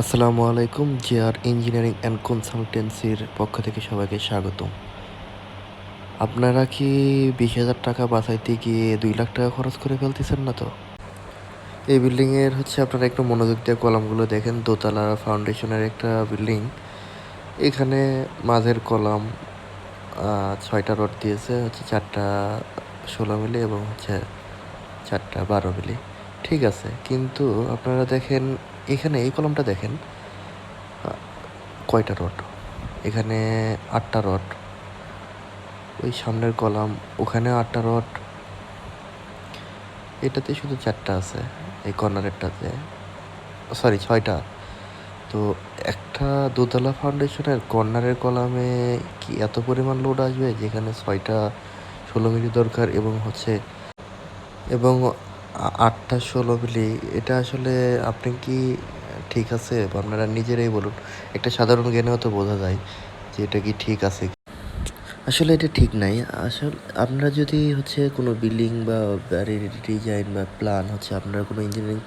আসসালামু আলাইকুম, JR engineering and কনসালটেন্সির পক্ষ থেকে সবাইকে স্বাগতম। আপনারা কি বিশ হাজার টাকা বাঁচাইতে গিয়ে দুই লাখ টাকা খরচ করে ফেলতেছেন না তো? এই বিল্ডিংয়ের হচ্ছে আপনারা একটু মনোযোগ দিয়ে কলামগুলো দেখেন, দোতলা ফাউন্ডেশনের একটা বিল্ডিং। এখানে মাঝের কলাম ছয়টা রড দিয়েছে, হচ্ছে চারটা ষোলো মিলি এবং হচ্ছে চারটা বারো মিলি। ঠিক আছে, কিন্তু আপনারা দেখেন এখানে এই কলমটা দেখেন, কয়টা রড? এখানে আটটা রড, ওই সামনের কলাম, ওখানে আটটা রড। এটাতে শুধু চারটা আছে, এই কর্নারেরটাতে সরি ছয়টা। তো একটা দোতলা ফাউন্ডেশনের কর্নারের কলামে কি এত পরিমাণ লোড আসবে? যেখানে ছয়টা ষোলো মিলি দরকার এবং হচ্ছে, এবং আটটা ষোলো মিলি, এটা আসলে আপনি কি ঠিক আছে? আপনারা নিজেরাই বলুন। একটা সাধারণ জ্ঞানেও তো বোঝা যায় যে এটা কি ঠিক আছে আসলে এটা ঠিক নাই। আসলে, আপনারা যদি হচ্ছে কোনো বিল্ডিং বা বাড়ির ডিজাইন বা প্ল্যান হচ্ছে আপনারা কোনো ইঞ্জিনিয়ারিং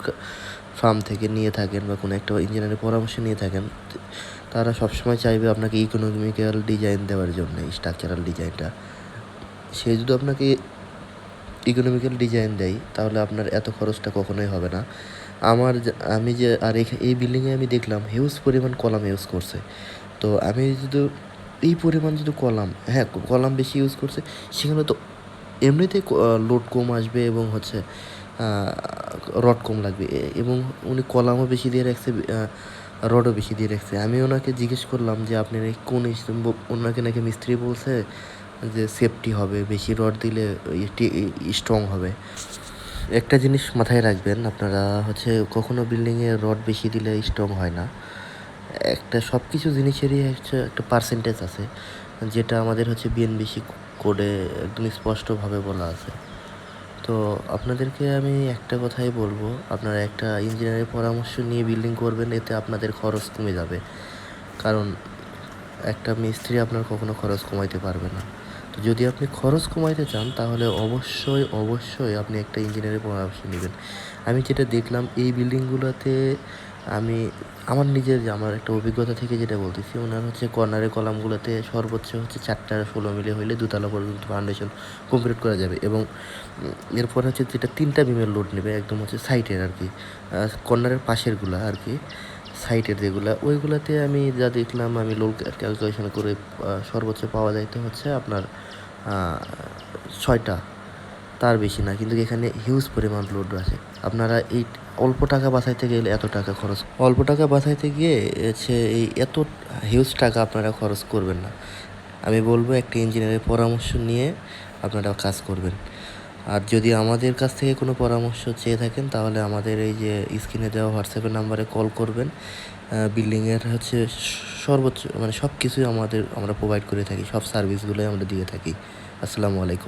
ফার্ম থেকে নিয়ে থাকেন বা কোনো একটা ইঞ্জিনিয়ারিং পরামর্শ নিয়ে থাকেন, তারা সবসময় চাইবে আপনাকে ইকোনমিক্যাল ডিজাইন দেওয়ার জন্য স্ট্রাকচারাল ডিজাইনটা সে যদি আপনাকে ইকোনমিক্যাল ডিজাইন দেয় তাহলে আপনার এত খরচটা কখনোই হবে না। আমার আমি যে, আর এই বিল্ডিংয়ে আমি দেখলাম হিউজ পরিমাণ কলাম ইউজ করছে। তো আমি যদি, এই পরিমাণ যদি কলাম হ্যাঁ কলাম বেশি ইউজ করছে, সেখানে তো এমনিতেই লোড কম আসবে এবং হচ্ছে রড কম লাগবে। এবং উনি কলামও বেশি দিয়ে রাখছে রডও বেশি দিয়ে রাখছে। আমি ওনাকে জিজ্ঞেস করলাম যে আপনি কোন ওনাকে নাকি মিস্ত্রি বলছে যে সেফটি হবে, বেশি রড দিলে স্ট্রং হবে। একটা জিনিস মাথায় রাখবেন, আপনারা হচ্ছে কখনো বিল্ডিংয়ে রড বেশি দিলে স্ট্রং হয় না। একটা সব কিছু জিনিসেরই হচ্ছে একটা পার্সেন্টেজ আছে, যেটা আমাদের হচ্ছে বিএনবিসি কোডে একদম স্পষ্টভাবে বলা আছে। তো আপনাদেরকে আমি একটা কথাই বলব, আপনারা একটা ইঞ্জিনিয়ারের পরামর্শ নিয়ে বিল্ডিং করবেন, এতে আপনাদের খরচ কমে যাবে। কারণ একটা মিস্ত্রি আপনার কখনো খরচ কমাইতে পারবে না। তো যদি আপনি খরচ কমাইতে চান, তাহলে অবশ্যই অবশ্যই আপনি একটা ইঞ্জিনিয়ারের পরামর্শ নেবেন। আমি যেটা দেখলাম, এই বিল্ডিংগুলোতে আমি, আমার নিজের যে, আমার একটা অভিজ্ঞতা থেকে যেটা বলতেছি, ওনার হচ্ছে কর্নারের কলামগুলোতে সর্বোচ্চ হচ্ছে চারটা ষোলো মিলে হইলে দুতলা পর্যন্ত ফাউন্ডেশন কমপ্লিট করা যাবে এবং এরপর হচ্ছে যেটা তিনটা বিমের লোড নেবে, একদম হচ্ছে সাইটের আর কি কর্নারের পাশেরগুলা আর কি। সাইটের যেগুলো, ওইগুলোতে আমি যা দেখলাম, আমি লোড ক্যালকুলেশন করে সর্বোচ্চ পাওয়া যাইতে হচ্ছে আপনার ছয়টা। তার বেশি না, কিন্তু এখানে হিউজ পরিমাণ লোড আছে। আপনারা এই অল্প টাকা বাঁচাইতে গেলে এত টাকা খরচ, অল্প টাকা বাঁচাইতে গিয়ে হচ্ছে এই এত হিউজ টাকা আপনারা খরচ করবেন না। আমি বলব, একটা ইঞ্জিনিয়ারের পরামর্শ নিয়ে আপনারা কাজ করবেন। আর যদি আমাদের কাছ থেকে কোনো পরামর্শ চেয়ে থাকেন, তাহলে আমাদের এই যে স্ক্রিনে দেওয়া হোয়াটসঅ্যাপের নাম্বারে কল করবেন। বিল্ডিংয়ের হচ্ছে সর্বোচ্চ মানে সব কিছুই আমাদের, আমরা প্রোভাইড করে থাকি, সব সার্ভিসগুলোই আমরা দিয়ে থাকি। আসসালামু আলাইকুম।